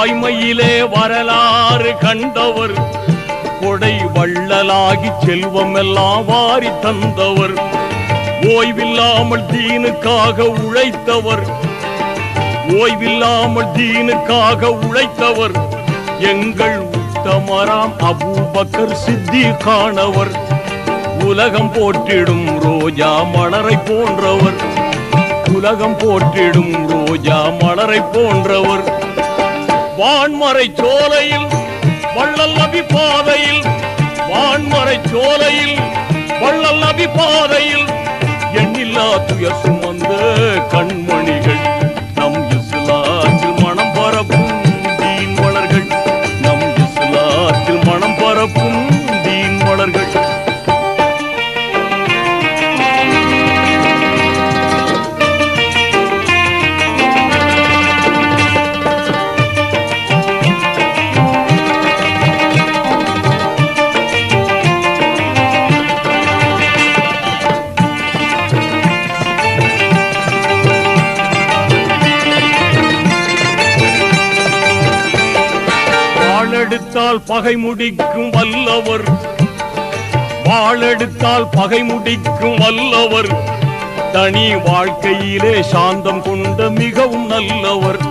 வாய்மையிலே வரலாறு கண்டவர். கொடை வள்ளலாகி செல்வம் எல்லாம் வாரி தந்தவர். ஓய்வில்லாமல் தீனுக்காக உழைத்தவர். ஓய்வில்லாமல் தீனுக்காக உழைத்தவர். எங்கள் உத்தமராம் அபூபக்கர் சித்தி காணவர் உலகம் போற்றிடும் ரோஜா மலரை போன்றவர். உலகம் போற்றிடும் ரோஜா மலரை போன்றவர். வான்மறை சோலையில் வள்ளல் நபி பாதையில் வான்மறை சோலையில் வள்ளல் நபி பாதையில் எண்ணில்லா துயர் சுமந்த கண்மணிகள் நம் இஸ்லாத்தில் மனம் பரப்பும் தீன் வளர்கள் நம் இஸ்லாத்தில் மனம் பரப்பும் தீன் வளர்கள் வாழெடுத்தால் பகை முடிக்கும் வல்லவர். வாழெடுத்தால் பகை முடிக்கும் வல்லவர். தனி வாழ்க்கையிலே சாந்தம் கொண்ட மிகவும் நல்லவர்.